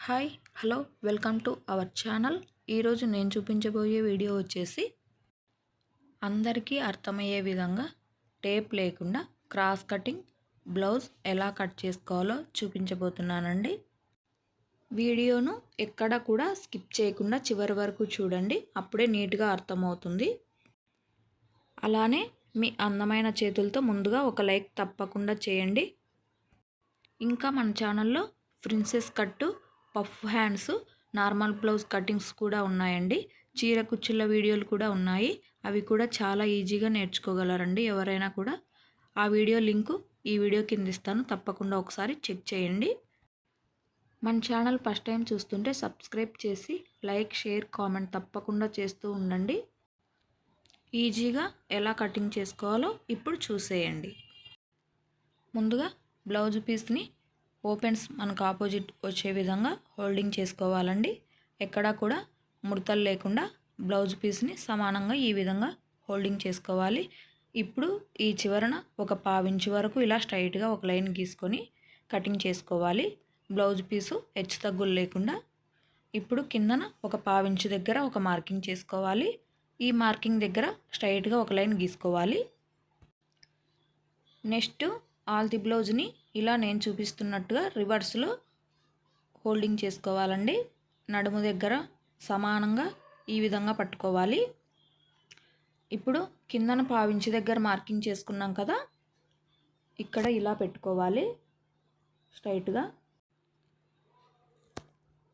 Hi hello welcome to our channel. ఈరోజు నేను చూపించబోయే వీడియో వచ్చేసి అందరికీ అర్థమయ్యే విధంగా టేప్ లేకుండా క్రాస్ కటింగ్ బ్లౌజ్ ఎలా కట్ చేసుకోవాలో చూపించబోతున్నానండి. వీడియోను ఎక్కడ కూడా స్కిప్ చేయకుండా చివరి వరకు చూడండి అప్పుడే నీట్గా అర్థమవుతుంది. అలానే మీ అందమైన చేతులతో ముందుగా ఒక లైక్ తప్పకుండా చేయండి. ఇంకా మన ఛానల్లో princess cut puff hands normal blouse cuttings కూడా ఉన్నాయండి. చీర కుచ్చుల వీడియోలు కూడా ఉన్నాయి. అవి కూడా చాలా ఈజీగా నేర్చుకోగలరండి ఎవరైనా కూడా. ఆ వీడియో లింకు ఈ వీడియో కింద ఇస్తాను. తప్పకుండా ఒకసారి చెక్ చేయండి. మన ఛానల్ ఫస్ట్ టైం చూస్తుంటే సబ్స్క్రైబ్ చేసి లైక్ షేర్ కామెంట్ తప్పకుండా చేస్తూ ఉండండి. ఈజీగా ఎలా కటింగ్ చేసుకోవాలో ఇప్పుడు చూసేయండి. ముందుగా బ్లౌజ్ పీస్ని ఓపెన్స్ మనకు ఆపోజిట్ వచ్చే విధంగా హోల్డింగ్ చేసుకోవాలండి. ఎక్కడా కూడా ముడతలు లేకుండా బ్లౌజ్ పీస్ని సమానంగా ఈ విధంగా హోల్డింగ్ చేసుకోవాలి. ఇప్పుడు ఈ చివరన ఒక పావించి వరకు ఇలా స్ట్రైట్గా ఒక లైన్ గీసుకొని కటింగ్ చేసుకోవాలి. బ్లౌజ్ పీసు హెచ్చు తగ్గులు లేకుండా ఇప్పుడు కిందన ఒక పావించి దగ్గర ఒక మార్కింగ్ చేసుకోవాలి. ఈ మార్కింగ్ దగ్గర స్ట్రైట్గా ఒక లైన్ గీసుకోవాలి. నెక్స్ట్ ఆల్ ది బ్లౌజ్ని ఇలా నేను చూపిస్తున్నట్టుగా రివర్స్లో హోల్డింగ్ చేసుకోవాలండి. నడుము దగ్గర సమానంగా ఈ విధంగా పట్టుకోవాలి. ఇప్పుడు కిందన పావించి దగ్గర మార్కింగ్ చేసుకున్నాం కదా ఇక్కడ ఇలా పెట్టుకోవాలి. స్ట్రైట్గా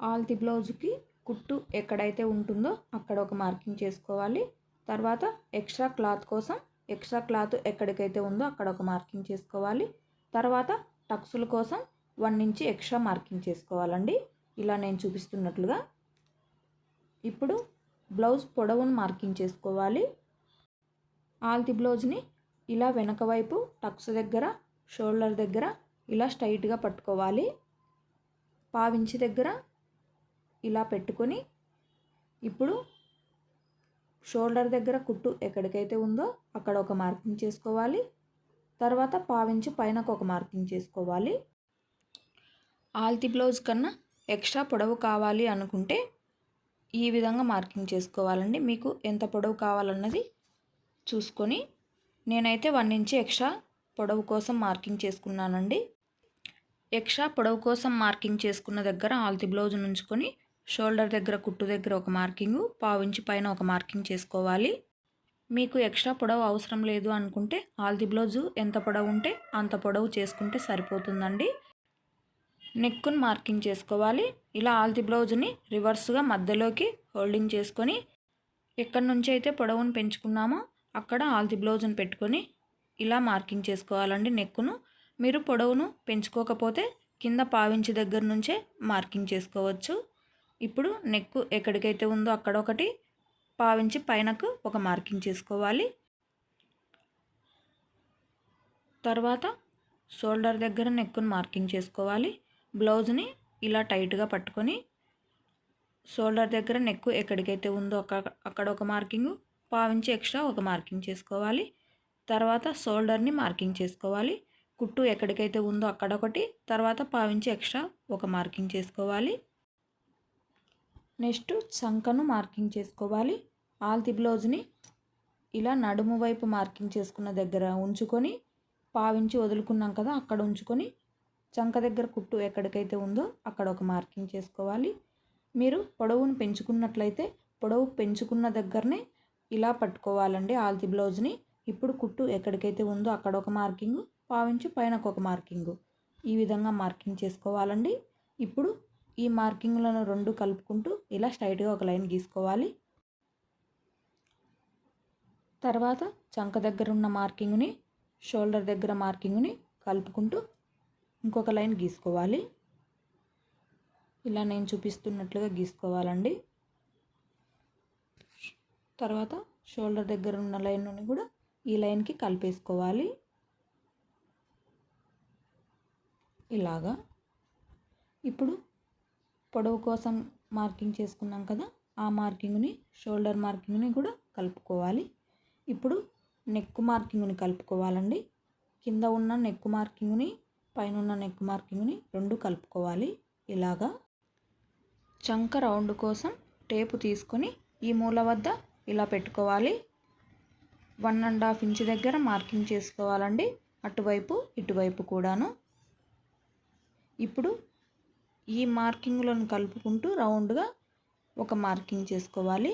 ఆల్ ది బ్లౌజ్కి కుట్టు ఎక్కడైతే ఉంటుందో అక్కడ ఒక మార్కింగ్ చేసుకోవాలి. తర్వాత ఎక్స్ట్రా క్లాత్ కోసం ఎక్స్ట్రా క్లాత్ ఎక్కడికైతే ఉందో అక్కడ ఒక మార్కింగ్ చేసుకోవాలి. తర్వాత టక్సుల కోసం వన్ ఇంచి ఎక్స్ట్రా మార్కింగ్ చేసుకోవాలండి. ఇలా నేను చూపిస్తున్నట్లుగా. ఇప్పుడు బ్లౌజ్ పొడవును మార్కింగ్ చేసుకోవాలి. ఆల్తి బ్లౌజ్ని ఇలా వెనక వైపు టక్స్ దగ్గర షోల్డర్ దగ్గర ఇలా స్ట్రైట్గా పట్టుకోవాలి. పావించి దగ్గర ఇలా పెట్టుకొని ఇప్పుడు షోల్డర్ దగ్గర కుట్టు ఎక్కడికైతే ఉందో అక్కడ ఒక మార్కింగ్ చేసుకోవాలి. తర్వాత పావించి పైనకు ఒక మార్కింగ్ చేసుకోవాలి. ఆల్తి బ్లౌజ్ కన్నా ఎక్స్ట్రా పొడవు కావాలి అనుకుంటే ఈ విధంగా మార్కింగ్ చేసుకోవాలండి. మీకు ఎంత పొడవు కావాలన్నది చూసుకొని నేనైతే వన్ ఇంచ్ ఎక్స్ట్రా పొడవు కోసం మార్కింగ్ చేసుకున్నానండి. ఎక్స్ట్రా పొడవు కోసం మార్కింగ్ చేసుకున్న దగ్గర ఆల్తి బ్లౌజ్ నుంచుకొని షోల్డర్ దగ్గర కుట్టు దగ్గర ఒక మార్కింగు పావించి పైన ఒక మార్కింగ్ చేసుకోవాలి. మీకు ఎక్స్ట్రా పొడవు అవసరం లేదు అనుకుంటే ఆల్ది బ్లౌజు ఎంత పొడవు ఉంటే అంత పొడవు చేసుకుంటే సరిపోతుందండి. నెక్కును మార్కింగ్ చేసుకోవాలి. ఇలా ఆల్ది బ్లౌజ్ని రివర్స్గా మధ్యలోకి హోల్డింగ్ చేసుకొని ఎక్కడి నుంచి అయితే పొడవును పెంచుకున్నామో అక్కడ ఆల్ది బ్లౌజ్ని పెట్టుకొని ఇలా మార్కింగ్ చేసుకోవాలండి నెక్కును. మీరు పొడవును పెంచుకోకపోతే కింద పావించి దగ్గర నుంచే మార్కింగ్ చేసుకోవచ్చు. ఇప్పుడు నెక్కు ఎక్కడికైతే ఉందో అక్కడ ఒకటి పావించి పైనకు ఒక మార్కింగ్ చేసుకోవాలి. తర్వాత షోల్డర్ దగ్గర నెక్కును మార్కింగ్ చేసుకోవాలి. బ్లౌజ్ని ఇలా టైట్గా పట్టుకొని షోల్డర్ దగ్గర నెక్కు ఎక్కడికైతే ఉందో అక్కడ అక్కడ ఒక మార్కింగు పావించి ఎక్స్ట్రా ఒక మార్కింగ్ చేసుకోవాలి. తర్వాత షోల్డర్ని మార్కింగ్ చేసుకోవాలి. కుట్టు ఎక్కడికైతే ఉందో అక్కడ ఒకటి తర్వాత పావించి ఎక్స్ట్రా ఒక మార్కింగ్ చేసుకోవాలి. నెక్స్ట్ చంకను మార్కింగ్ చేసుకోవాలి. ఆల్తి బ్లౌజ్ని ఇలా నడుము వైపు మార్కింగ్ చేసుకున్న దగ్గర ఉంచుకొని పావించి వదులుకున్నాం కదా అక్కడ ఉంచుకొని చంక దగ్గర కుట్టు ఎక్కడికైతే ఉందో అక్కడ ఒక మార్కింగ్ చేసుకోవాలి. మీరు పొడవును పెంచుకున్నట్లయితే పొడవు పెంచుకున్న దగ్గరనే ఇలా పట్టుకోవాలండి ఆల్తి బ్లౌజ్ని. ఇప్పుడు కుట్టు ఎక్కడికైతే ఉందో అక్కడ ఒక మార్కింగు పావించి పైన ఒక మార్కింగు. ఈ విధంగా మార్కింగ్ చేసుకోవాలండి. ఇప్పుడు ఈ మార్కింగ్లను రెండు కలుపుకుంటూ ఇలా స్ట్రైట్గా ఒక లైన్ గీసుకోవాలి. తర్వాత చంక దగ్గర ఉన్న మార్కింగ్ని షోల్డర్ దగ్గర మార్కింగ్ని కలుపుకుంటూ ఇంకొక లైన్ గీసుకోవాలి. ఇలా నేను చూపిస్తున్నట్లుగా గీసుకోవాలండి. తర్వాత షోల్డర్ దగ్గర ఉన్న లైన్ని కూడా ఈ లైన్కి కలిపేసుకోవాలి. ఇలాగా. ఇప్పుడు పొడవు కోసం మార్కింగ్ చేసుకున్నాం కదా ఆ మార్కింగ్ని షోల్డర్ మార్కింగ్ని కూడా కలుపుకోవాలి. ఇప్పుడు నెక్ మార్కింగ్ని కలుపుకోవాలండి. కింద ఉన్న నెక్ మార్కింగ్ని పైన ఉన్న నెక్ మార్కింగ్ని రెండు కలుపుకోవాలి ఇలాగా. చంక రౌండ్ కోసం టేపు తీసుకొని ఈ మూల వద్ద ఇలా పెట్టుకోవాలి. వన్ అండ్ హాఫ్ ఇంచ్ దగ్గర మార్కింగ్ చేసుకోవాలండి అటువైపు ఇటువైపు కూడాను. ఇప్పుడు ఈ మార్కింగ్లను కలుపుకుంటూ రౌండ్గా ఒక మార్కింగ్ చేసుకోవాలి.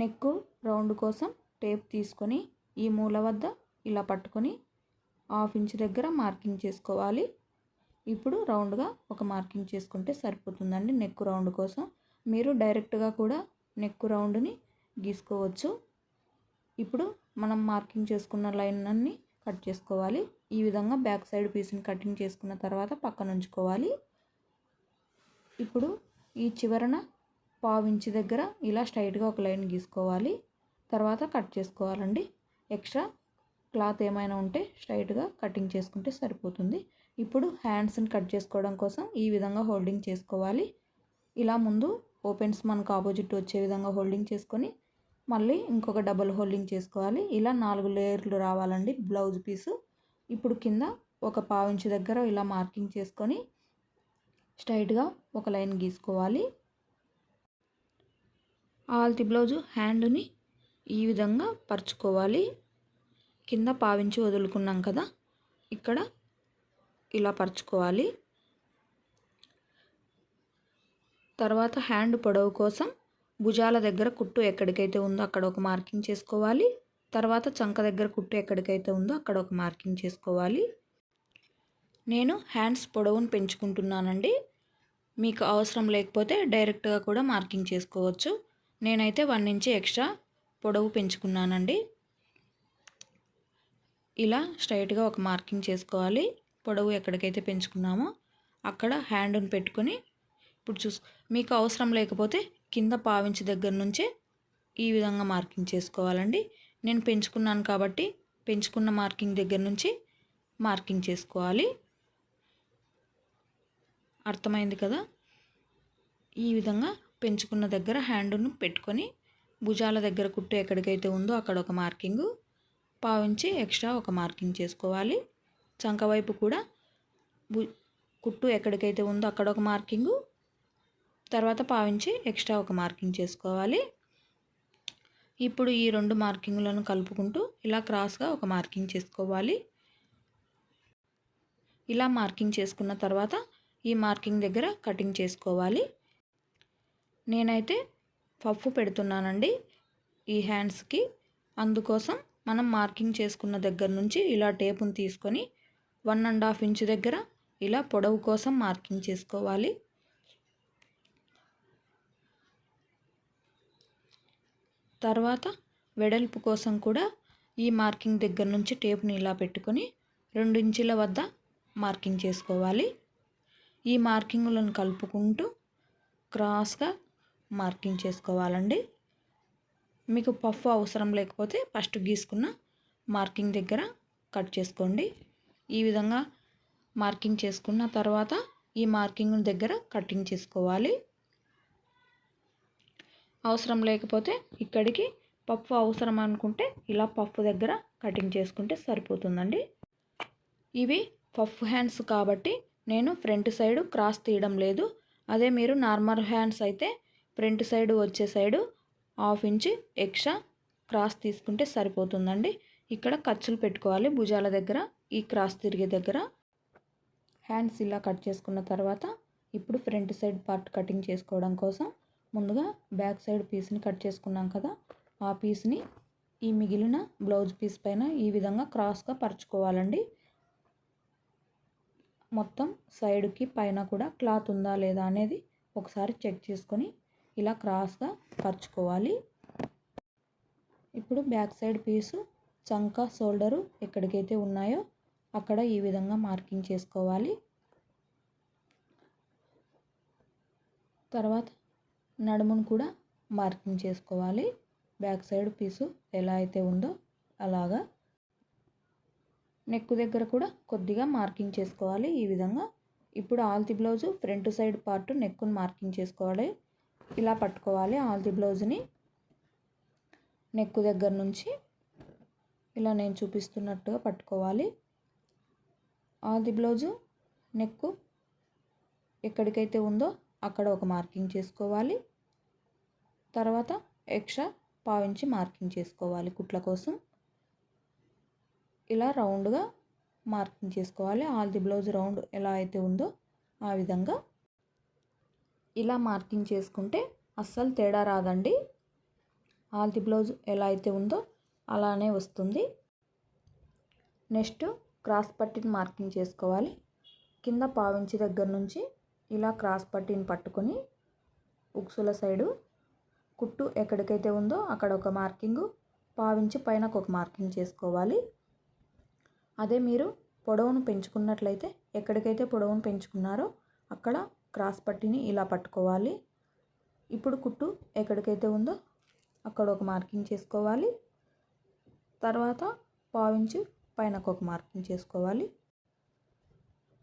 నెక్ రౌండ్ కోసం టేప్ తీసుకొని ఈ మూల వద్ద ఇలా పట్టుకొని హాఫ్ ఇంచ్ దగ్గర మార్కింగ్ చేసుకోవాలి. ఇప్పుడు రౌండ్గా ఒక మార్కింగ్ చేసుకుంటే సరిపోతుందండి నెక్ రౌండ్ కోసం. మీరు డైరెక్ట్గా కూడా నెక్ రౌండ్ని గీసుకోవచ్చు. ఇప్పుడు మనం మార్కింగ్ చేసుకున్న లైన్ అన్ని కట్ చేసుకోవాలి. ఈ విధంగా బ్యాక్ సైడ్ పీస్ని కటింగ్ చేసుకున్న తర్వాత పక్కన ఉంచుకోవాలి. ఇప్పుడు ఈ చివరన పావించి దగ్గర ఇలా స్ట్రైట్గా ఒక లైన్ గీసుకోవాలి. తర్వాత కట్ చేసుకోవాలండి. ఎక్స్ట్రా క్లాత్ ఏమైనా ఉంటే స్ట్రైట్గా కటింగ్ చేసుకుంటే సరిపోతుంది. ఇప్పుడు హ్యాండ్స్ని కట్ చేసుకోవడం కోసం ఈ విధంగా హోల్డింగ్ చేసుకోవాలి. ఇలా ముందు ఓపెన్స్ మనకు ఆపోజిట్ వచ్చే విధంగా హోల్డింగ్ చేసుకొని మళ్ళీ ఇంకొక డబల్ హోల్డింగ్ చేసుకోవాలి. ఇలా నాలుగు లేయర్లు రావాలండి బ్లౌజ్ పీసు. ఇప్పుడు కింద ఒక పావించి దగ్గర ఇలా మార్కింగ్ చేసుకొని స్ట్రైట్గా ఒక లైన్ గీసుకోవాలి. ఆల్తి బ్లౌజు హ్యాండ్ని ఈ విధంగా పరుచుకోవాలి. కింద పావించి వదులుకున్నాం కదా ఇక్కడ ఇలా పరుచుకోవాలి. తర్వాత హ్యాండ్ పొడవు కోసం భుజాల దగ్గర కుట్టు ఎక్కడికైతే ఉందో అక్కడ ఒక మార్కింగ్ చేసుకోవాలి. తర్వాత చంక దగ్గర కుట్టు ఎక్కడికైతే ఉందో అక్కడ ఒక మార్కింగ్ చేసుకోవాలి. నేను హ్యాండ్స్ పొడవును పెంచుకుంటున్నానండి. మీకు అవసరం లేకపోతే డైరెక్ట్గా కూడా మార్కింగ్ చేసుకోవచ్చు. నేనైతే వన్ ఇంచ్ ఎక్స్ట్రా పొడవు పెంచుకున్నానండి. ఇలా స్ట్రైట్గా ఒక మార్కింగ్ చేసుకోవాలి. పొడవు ఎక్కడికైతే పెంచుకున్నామో అక్కడ హ్యాండ్ని పెట్టుకొని ఇప్పుడు చూసు మీకు అవసరం లేకపోతే కింద పావించి దగ్గర నుంచే ఈ విధంగా మార్కింగ్ చేసుకోవాలండి. నేను పెంచుకున్నాను కాబట్టి పెంచుకున్న మార్కింగ్ దగ్గర నుంచి మార్కింగ్ చేసుకోవాలి. అర్థమైంది కదా? ఈ విధంగా పెంచుకున్న దగ్గర హ్యాండ్ను పెట్టుకొని భుజాల దగ్గర కుట్టు ఎక్కడికైతే ఉందో అక్కడ ఒక మార్కింగు పావించి ఎక్స్ట్రా ఒక మార్కింగ్ చేసుకోవాలి. చంక వైపు కూడా కుట్టు ఎక్కడికైతే ఉందో అక్కడ ఒక మార్కింగు తర్వాత పావించి ఎక్స్ట్రా ఒక మార్కింగ్ చేసుకోవాలి. ఇప్పుడు ఈ రెండు మార్కింగ్లను కలుపుకుంటూ ఇలా క్రాస్గా ఒక మార్కింగ్ చేసుకోవాలి. ఇలా మార్కింగ్ చేసుకున్న తర్వాత ఈ మార్కింగ్ దగ్గర కటింగ్ చేసుకోవాలి. నేనైతే పఫ్ పెడుతున్నానండి ఈ హ్యాండ్స్కి. అందుకోసం మనం మార్కింగ్ చేసుకున్న దగ్గర నుంచి ఇలా టేపును తీసుకొని వన్ అండ్ హాఫ్ ఇంచ్ దగ్గర ఇలా పొడవు కోసం మార్కింగ్ చేసుకోవాలి. తర్వాత వెడల్పు కోసం కూడా ఈ మార్కింగ్ దగ్గర నుంచి టేప్ని ఇలా పెట్టుకొని రెండు ఇంచుల వద్ద మార్కింగ్ చేసుకోవాలి. ఈ మార్కింగ్లను కలుపుకుంటూ క్రాస్గా మార్కింగ్ చేసుకోవాలండి. మీకు పఫ్ అవసరం లేకపోతే ఫస్ట్ గీసుకున్న మార్కింగ్ దగ్గర కట్ చేసుకోండి. ఈ విధంగా మార్కింగ్ చేసుకున్న తర్వాత ఈ మార్కింగ్ దగ్గర కటింగ్ చేసుకోవాలి. అవసరం లేకపోతే ఇక్కడికి పప్పు అవసరం అనుకుంటే ఇలా పప్పు దగ్గర కటింగ్ చేసుకుంటే సరిపోతుందండి. ఇవి పఫ్ హ్యాండ్స్ కాబట్టి నేను ఫ్రంట్ సైడ్ క్రాస్ తీయడం లేదు. అదే మీరు నార్మల్ హ్యాండ్స్ అయితే ఫ్రంట్ సైడ్ వచ్చే side half inch extra cross తీసుకుంటే సరిపోతుందండి. ఇక్కడ ఖర్చులు పెట్టుకోవాలి భుజాల దగ్గర ఈ క్రాస్ తిరిగే దగ్గర. హ్యాండ్స్ ఇలా కట్ చేసుకున్న తర్వాత ఇప్పుడు ఫ్రంట్ సైడ్ పార్ట్ కటింగ్ చేసుకోవడం కోసం ముందుగా బ్యాక్ సైడ్ పీస్ని కట్ చేసుకున్నాం కదా ఆ పీస్ని ఈ మిగిలిన బ్లౌజ్ పీస్ పైన ఈ విధంగా క్రాస్గా పరుచుకోవాలండి. మొత్తం సైడ్కి పైన కూడా క్లాత్ ఉందా లేదా అనేది ఒకసారి చెక్ చేసుకొని ఇలా క్రాస్గా పరుచుకోవాలి. ఇప్పుడు బ్యాక్ సైడ్ పీసు చంక షోల్డరు ఎక్కడికైతే ఉన్నాయో అక్కడ ఈ విధంగా మార్కింగ్ చేసుకోవాలి. తర్వాత నడుమును కూడా మార్కింగ్ చేసుకోవాలి. బ్యాక్ సైడ్ పీసు ఎలా అయితే ఉందో అలాగా నెక్ దగ్గర కూడా కొద్దిగా మార్కింగ్ చేసుకోవాలి ఈ విధంగా. ఇప్పుడు ఆల్తి బ్లౌజు ఫ్రంట్ సైడ్ పార్ట్ నెక్కును మార్కింగ్ చేసుకోవాలి. ఇలా పట్టుకోవాలి ఆల్తి బ్లౌజ్ని. నెక్ దగ్గర నుంచి ఇలా నేను చూపిస్తున్నట్టుగా పట్టుకోవాలి. ఆది బ్లౌజు నెక్కు ఎక్కడికైతే ఉందో అక్కడ ఒక మార్కింగ్ చేసుకోవాలి. తర్వాత ఎక్స్ట్రా పావించి మార్కింగ్ చేసుకోవాలి కుట్ల కోసం. ఇలా రౌండ్గా మార్కింగ్ చేసుకోవాలి. ఆల్ ది బ్లౌజ్ రౌండ్ ఎలా అయితే ఉందో ఆ విధంగా. ఇలా మార్కింగ్ చేసుకుంటే అస్సలు తేడా రాదండి. ఆల్ ది బ్లౌజ్ ఎలా అయితే ఉందో అలానే వస్తుంది. నెక్స్ట్ క్రాస్ పట్టిని మార్కింగ్ చేసుకోవాలి. కింద పావించి దగ్గర నుంచి ఇలా క్రాస్ పట్టిని పట్టుకొని ఉక్సుల సైడు కుట్టు ఎక్కడికైతే ఉందో అక్కడ ఒక మార్కింగు పావించి పైన ఒక మార్కింగ్ చేసుకోవాలి. అదే మీరు పొడవును పెంచుకున్నట్లయితే ఎక్కడికైతే పొడవును పెంచుకున్నారో అక్కడ క్రాస్ పట్టిని ఇలా పట్టుకోవాలి. ఇప్పుడు కుట్టు ఎక్కడికైతే ఉందో అక్కడ ఒక మార్కింగ్ చేసుకోవాలి. తర్వాత పావించి పైన ఒక మార్కింగ్ చేసుకోవాలి.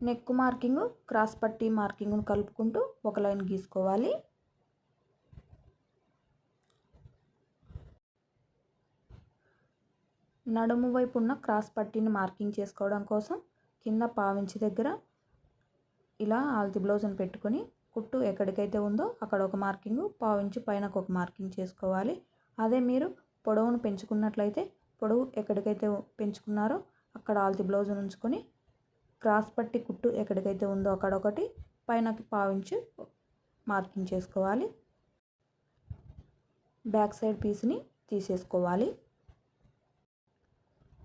నెక్ మార్కింగ్ క్రాస్ పట్టి మార్కింగ్ను కలుపుకుంటూ ఒక లైన్ గీసుకోవాలి. నడుము వైపు ఉన్న క్రాస్ పట్టీని మార్కింగ్ చేసుకోవడం కోసం కింద పావించి దగ్గర ఇలా ఆల్తి బ్లౌజ్ని పెట్టుకొని కుట్టు ఎక్కడికైతే ఉందో అక్కడ ఒక మార్కింగ్ పావించి పైన ఒక మార్కింగ్ చేసుకోవాలి. అదే మీరు పొడవును పెంచుకున్నట్లయితే పొడవు ఎక్కడికైతే పెంచుకున్నారో అక్కడ ఆల్తి బ్లౌజ్ ఉంచుకొని క్రాస్ పట్టి కుట్టు ఎక్కడికైతే ఉందో అక్కడ ఒకటి పైనకి పావించి మార్కింగ్ చేసుకోవాలి. బ్యాక్ సైడ్ పీస్ని తీసేసుకోవాలి.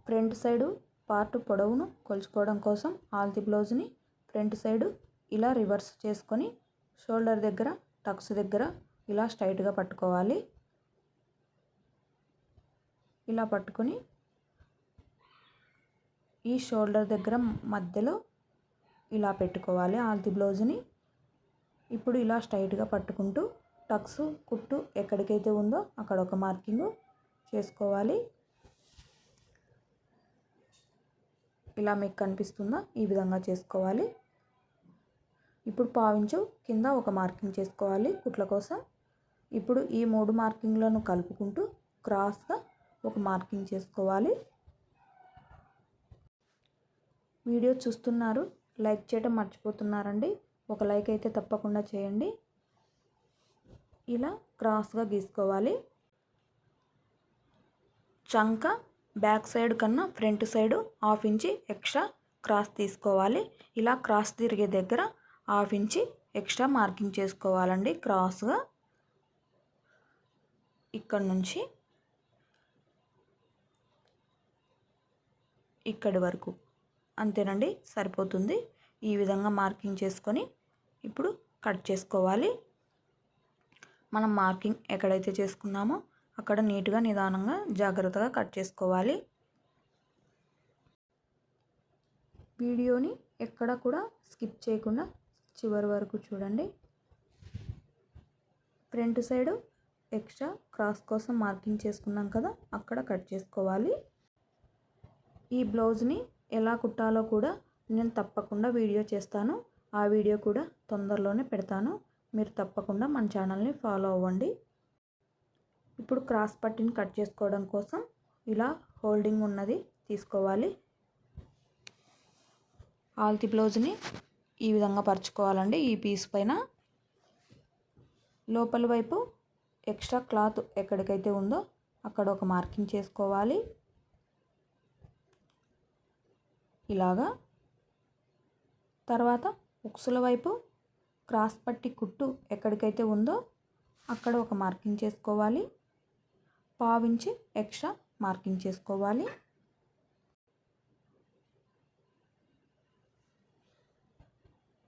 ఫ్రంట్ సైడు పార్ట్ పొడవును కొలుచుకోవడం కోసం ఆల్తి బ్లౌజ్ని ఫ్రంట్ సైడు ఇలా రివర్స్ చేసుకొని షోల్డర్ దగ్గర టక్స్ దగ్గర ఇలా స్ట్రైట్గా పట్టుకోవాలి. ఇలా పట్టుకొని ఈ షోల్డర్ దగ్గర మధ్యలో ఇలా పెట్టుకోవాలి ఆల్తి బ్లౌజ్ని. ఇప్పుడు ఇలా స్ట్రైట్గా పట్టుకుంటూ టక్స్ కుట్టు ఎక్కడికైతే ఉందో అక్కడ ఒక మార్కింగ్ చేసుకోవాలి. ఇలా మీకు కనిపిస్తుందా? ఈ విధంగా చేసుకోవాలి. ఇప్పుడు పావించు కింద ఒక మార్కింగ్ చేసుకోవాలి కుట్ల కోసం. ఇప్పుడు ఈ మూడు మార్కింగ్లను కలుపుకుంటూ క్రాస్గా ఒక మార్కింగ్ చేసుకోవాలి. వీడియో చూస్తున్నారు లైక్ చేయడం మర్చిపోతున్నారండి. ఒక లైక్ అయితే తప్పకుండా చేయండి. ఇలా క్రాస్గా గీసుకోవాలి. చంక బ్యాక్ సైడ్ కన్నా front side half inch extra cross తీసుకోవాలి. ఇలా క్రాస్ తిరిగే దగ్గర హాఫ్ ఇంచి ఎక్స్ట్రా మార్కింగ్ చేసుకోవాలండి క్రాస్గా. ఇక్కడ నుంచి ఇక్కడి వరకు. అంతేనండి సరిపోతుంది. ఈ విధంగా మార్కింగ్ చేసుకొని ఇప్పుడు కట్ చేసుకోవాలి. మనం మార్కింగ్ ఎక్కడైతే చేసుకున్నామో అక్కడ నీట్గా నిదానంగా జాగ్రత్తగా కట్ చేసుకోవాలి. వీడియోని ఎక్కడ కూడా స్కిప్ చేయకుండా చివరి వరకు చూడండి. ఫ్రంట్ సైడు ఎక్స్ట్రా క్రాస్ కోసం మార్కింగ్ చేసుకున్నాం కదా అక్కడ కట్ చేసుకోవాలి. ఈ బ్లౌజ్ని ఎలా కుట్టాలో కూడా నేను తప్పకుండా వీడియో చేస్తాను. ఆ వీడియో కూడా తొందరలోనే పెడతాను. మీరు తప్పకుండా మన ఛానల్ని ఫాలో అవ్వండి. ఇప్పుడు క్రాస్ పట్టిని కట్ చేసుకోవడం కోసం ఇలా హోల్డింగ్ ఉన్నది తీసుకోవాలి. ఆల్తి బ్లౌజ్ని ఈ విధంగా పరుచుకోవాలండి ఈ పీస్ పైన. లోపల వైపు ఎక్స్ట్రా క్లాత్ ఎక్కడికైతే ఉందో అక్కడ ఒక మార్కింగ్ చేసుకోవాలి. ఇలాగా. తర్వాత ఉక్సుల వైపు క్రాస్ పట్టి కుట్టు ఎక్కడికైతే ఉందో అక్కడ ఒక మార్కింగ్ చేసుకోవాలి. పావించి ఎక్స్ట్రా మార్కింగ్ చేసుకోవాలి.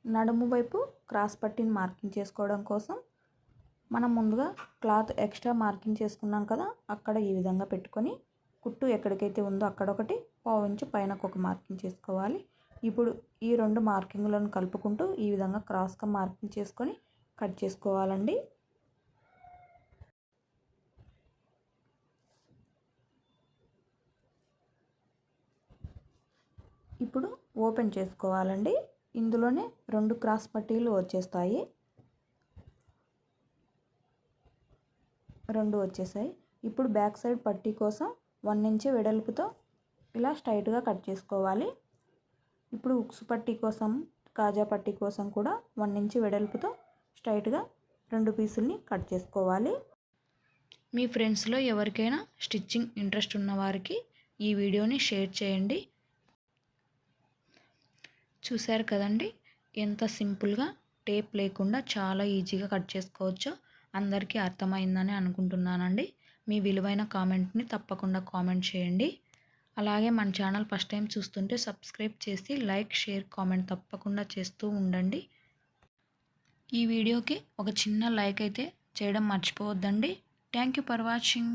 నడుము వైపు క్రాస్ పట్టిని మార్కింగ్ చేసుకోవడం కోసం మనం ముందుగా క్లాత్ ఎక్స్ట్రా మార్కింగ్ చేసుకున్నాం కదా అక్కడ ఈ విధంగా పెట్టుకొని కుట్టు ఎక్కడికైతే ఉందో అక్కడ ఒకటి పైన ఒక మార్కింగ్ చేసుకోవాలి. ఇప్పుడు ఈ రెండు మార్కింగ్లను కలుపుకుంటూ ఈ విధంగా క్రాస్గా మార్కింగ్ చేసుకొని కట్ చేసుకోవాలండి. ఇప్పుడు ఓపెన్ చేసుకోవాలండి. ఇందులోనే రెండు క్రాస్ పట్టీలు వచ్చేస్తాయి. రెండు వచ్చేసాయి. ఇప్పుడు బ్యాక్ సైడ్ పట్టీ కోసం వన్ ఇంచ్ వెడల్పుతో ఇలా స్ట్రైట్గా కట్ చేసుకోవాలి. ఇప్పుడు ఉక్సు పట్టి కోసం కాజా పట్టి కోసం కూడా వన్ ఇంచ్ వెడల్పుతో స్ట్రైట్గా రెండు పీసుల్ని కట్ చేసుకోవాలి. మీ ఫ్రెండ్స్లో ఎవరికైనా స్టిచ్చింగ్ ఇంట్రెస్ట్ ఉన్నవారికి ఈ వీడియోని షేర్ చేయండి. చూశారు కదండి? ఎంత సింపుల్గా టేప్ లేకుండా చాలా ఈజీగా కట్ చేసుకోవచ్చో అందరికీ అర్థమైందని అనుకుంటున్నానండి. మీ విలువైన కామెంట్ని తప్పకుండా కామెంట్ చేయండి. అలాగే మన ఛానల్ ఫస్ట్ టైం చూస్తుంటే సబ్స్క్రైబ్ చేసి లైక్ షేర్ కామెంట్ తప్పకుండా చేస్తూ ఉండండి. ఈ వీడియోకి ఒక చిన్న లైక్ అయితే చేయడం మర్చిపోవద్దండి. Thank you for watching.